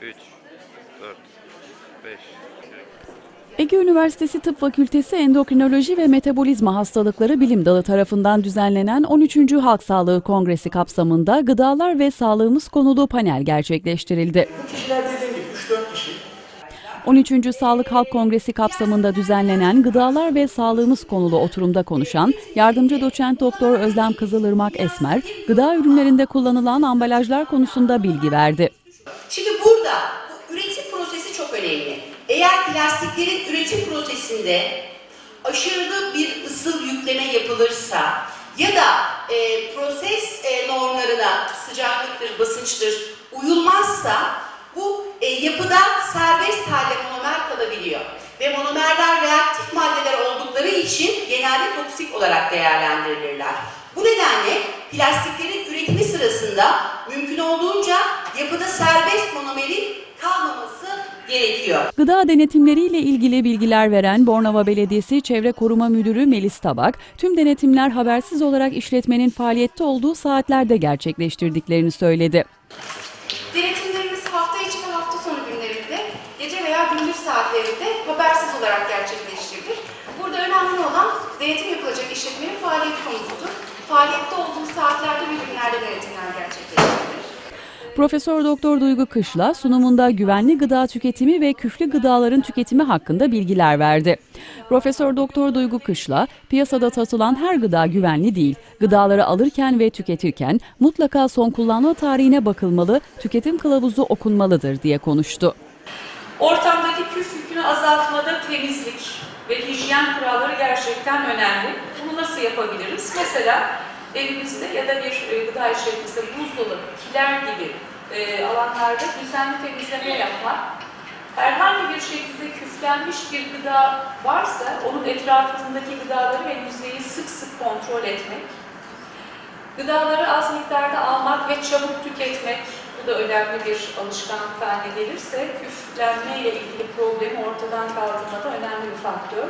3, 4, 5. Ege Üniversitesi Tıp Fakültesi Endokrinoloji ve Metabolizma Hastalıkları Bilim Dalı tarafından düzenlenen 13. Halk Sağlığı Kongresi kapsamında gıdalar ve sağlığımız konulu panel gerçekleştirildi. Bu kişiler dediğim gibi 3-4 kişi 13. Sağlık Halk Kongresi kapsamında düzenlenen gıdalar ve sağlığımız konulu oturumda konuşan yardımcı doçent doktor Özlem Kızılırmak Esmer, gıda ürünlerinde kullanılan ambalajlar konusunda bilgi verdi. Burada bu üretim prosesi çok önemli. Eğer plastiklerin üretim prosesinde aşırı bir ısı yükleme yapılırsa ya da e, proses e, normlarına sıcaklıktır, basınçtır uyulmazsa bu e, yapıda serbest halde monomer kalabiliyor. Ve monomerler reaktif maddeler oldukları için genelde toksik olarak değerlendirilirler. Bu nedenle plastiklerin üretimi sırasında mümkün olduğunca yapıda serbest monomerin kalmaması gerekiyor. Gıda denetimleriyle ilgili bilgiler veren Bornova Belediyesi Çevre Koruma Müdürü Melis Tabak, tüm denetimler habersiz olarak işletmenin faaliyette olduğu saatlerde gerçekleştirdiklerini söyledi. Denetimlerimiz hafta içi ve hafta sonu günlerinde, gece veya gündüz saatlerinde habersiz olarak gerçekleştirilir. Burada önemli olan denetim yapılacak işletmenin faaliyet konusudur. Faaliyette olduğu saatlerde ve. Profesör Doktor Duygu Kışla sunumunda güvenli gıda tüketimi ve küflü gıdaların tüketimi hakkında bilgiler verdi. Profesör Doktor Duygu Kışla, piyasada satılan her gıda güvenli değil. Gıdaları alırken ve tüketirken mutlaka son kullanma tarihine bakılmalı, tüketim kılavuzu okunmalıdır diye konuştu. Ortamdaki küf yükünü azaltmada temizlik ve hijyen kuralları gerçekten önemli. Bunu nasıl yapabiliriz? Mesela evimizde ya da bir e, gıda işletmesinde buzdolabı, kiler gibi e, alanlarda düzenli temizleme yapmak. Herhangi bir şekilde küflenmiş bir gıda varsa onun etrafındaki gıdaları ve yüzeyi sık sık kontrol etmek. Gıdaları az miktarda almak ve çabuk tüketmek, bu da önemli bir alışkanlık haline gelirse küflenme ile ilgili problemi ortadan kaldırmada önemli bir faktör.